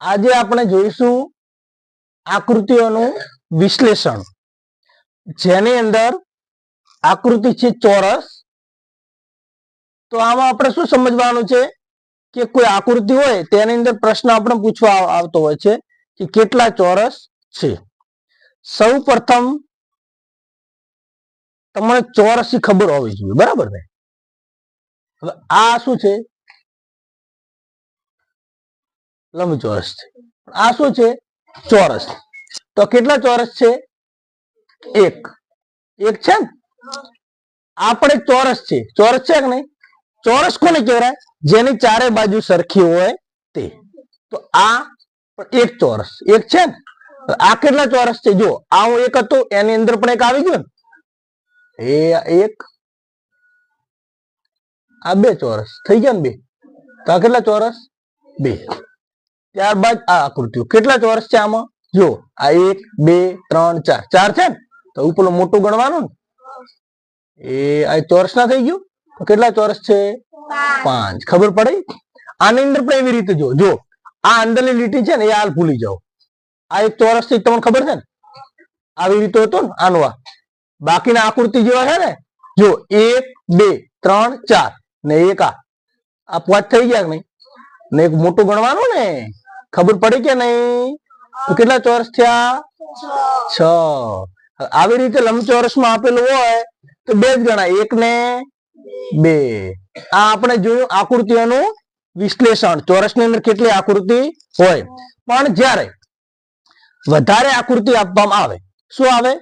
આજે આપણે જોઈશું આકૃતિઓનું વિશ્લેષણ. જેની અંદર આકૃતિ છે ચોરસ. તો આમાં આપણે શું સમજવાનું છે? કે કોઈ આકૃતિ હોય, તેની અંદર પ્રશ્ન આપણે પૂછવા આવતો હોય છે કે કેટલા ચોરસ છે? સૌ પ્રથમ તમને ચોરસની ખબર હોવી જોઈએ, બરાબર ને? હવે આ શું છે? લંબચોરસ છે. આ શું છે? ચોરસ. તો કેટલા ચોરસ છે? એક. એક છે ને? આપણે ચોરસ છે. ચોરસ છે કે નહીં? ચોરસ કોને કહેવાય? જેની ચારે બાજુ સરખી હોય તે. તો આ એક ચોરસ. એક છે ને? આ કેટલા ચોરસ છે? જો આ હું એક હતો, એની અંદર પણ એક આવી ગયો ને? એ એક. આ બે ચોરસ. થઈ ગયા ને બે? તો આ કેટલા ચોરસ? બે. ત્યારબાદ આ આકૃતિઓ. કેટલા ચોરસ છે આમાં? જો આ એક, બે, ત્રણ, ચાર. ચાર છે ને? તો ઉપર મોટું ગણવાનું ને? એ આ ચોરસ ના થઈ ગયું? તો કેટલા ચોરસ છે? પાંચ. ખબર પડી? આની અંદર પણ એવી રીતે જો જો આ અંદરની લીટી છે ને, એ હાલ ભૂલી જાઓ. આ એક ચોરસથી તમને ખબર છે ને? આવી રીતે હતો ને, આનો આ. બાકીના આકૃતિ જેવા છે ને? જો એક, બે, ત્રણ, ચાર ને એક આ પાંચ થઈ ગયા કે નહીં? ને એક મોટું ગણવાનું ને? ખબર પડી કે નહીં? તો કેટલા ચોરસ થયા? છ. આવી રીતે લંબચોરસમાં આપેલું હોય તો બે જ ગણાય. એક ને બે. આ આપણે જોયું આકૃતિઓનું વિશ્લેષણ. ચોરસની અંદર કેટલી આકૃતિ હોય? પણ જ્યારે વધારે આકૃતિ આપવામાં આવે શું આવે?